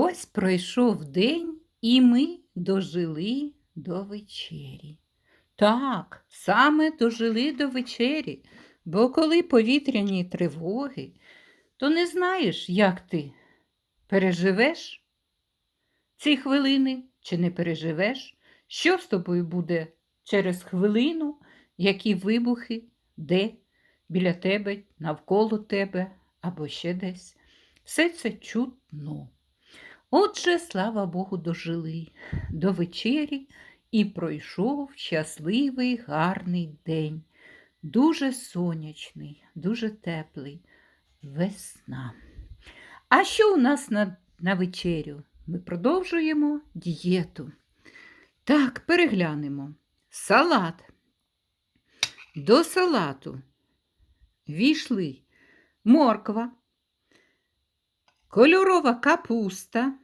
Ось пройшов день, і ми дожили до вечері. Так, саме дожили до вечері, бо коли повітряні тривоги, то не знаєш, як ти переживеш ці хвилини чи не переживеш, що з тобою буде через хвилину, які вибухи, де біля тебе, навколо тебе або ще десь. Все це чутно. Отже, слава Богу, дожили до вечері і пройшов щасливий гарний день. Дуже сонячний, дуже теплий, весна. А що у нас на, на вечерю? Ми продовжуємо дієту. Так, переглянемо. Салат. До салату війшли морква, кольорова капуста,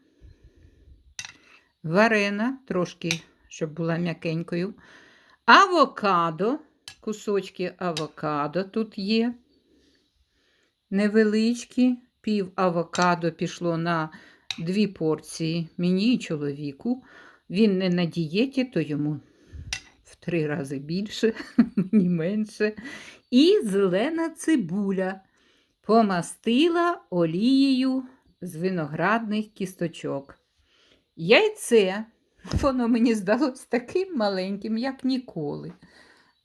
варена, трошки, щоб була м'якенькою, авокадо, кусочки авокадо тут є. Невеличкі, пів авокадо пішло на дві порції мені і чоловіку. Він не на дієті, то йому в три рази більше, мені менше. І зелена цибуля помастила олією з виноградних кісточок. Яйце, воно мені здалось таким маленьким, як ніколи.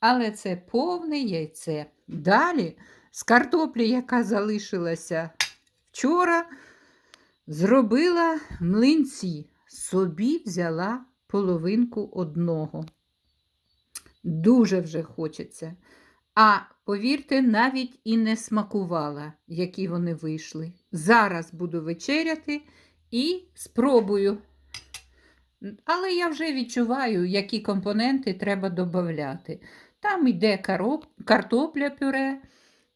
Але це повне яйце. Далі з картоплі, яка залишилася вчора, зробила млинці, собі взяла половинку одного. Дуже вже хочеться. А повірте, навіть і не смакувала, які вони вийшли. Зараз буду вечеряти і спробую. Але я вже відчуваю, які компоненти треба додати. Там йде кароп... картопля пюре,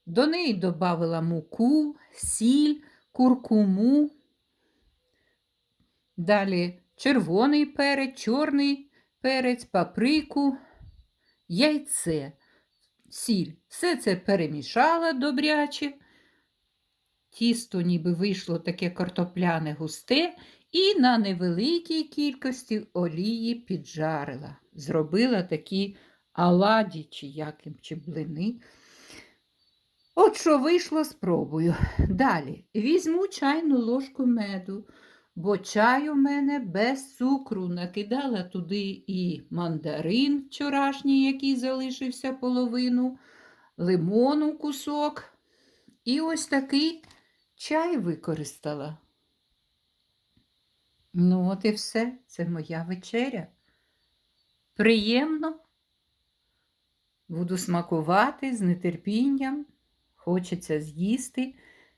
до неї додала муку, сіль, куркуму. Далі червоний перець, чорний перець, паприку, яйце, сіль. Все це перемішала добряче. Тісто ніби вийшло таке картопляне густе і на невеликій кількості олії піджарила. Зробила такі оладі, чи яким, чи блини. От що вийшло, спробую. Далі візьму чайну ложку меду, бо чай у мене без цукру. Накидала туди і мандарин вчорашній, який залишився половину, лимону кусок. І ось такий чай використала. Ну, от і все, це моя вечеря. Приємно. Буду смакувати з нетерпінням. Хочеться з'їсти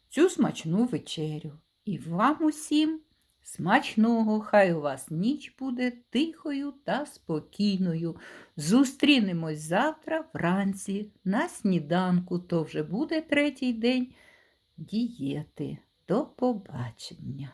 цю смачну вечерю. І вам усім смачного, хай у вас ніч буде тихою та спокійною. Зустрінемось завтра вранці на сніданку, то вже буде третій день дієти. До побачення!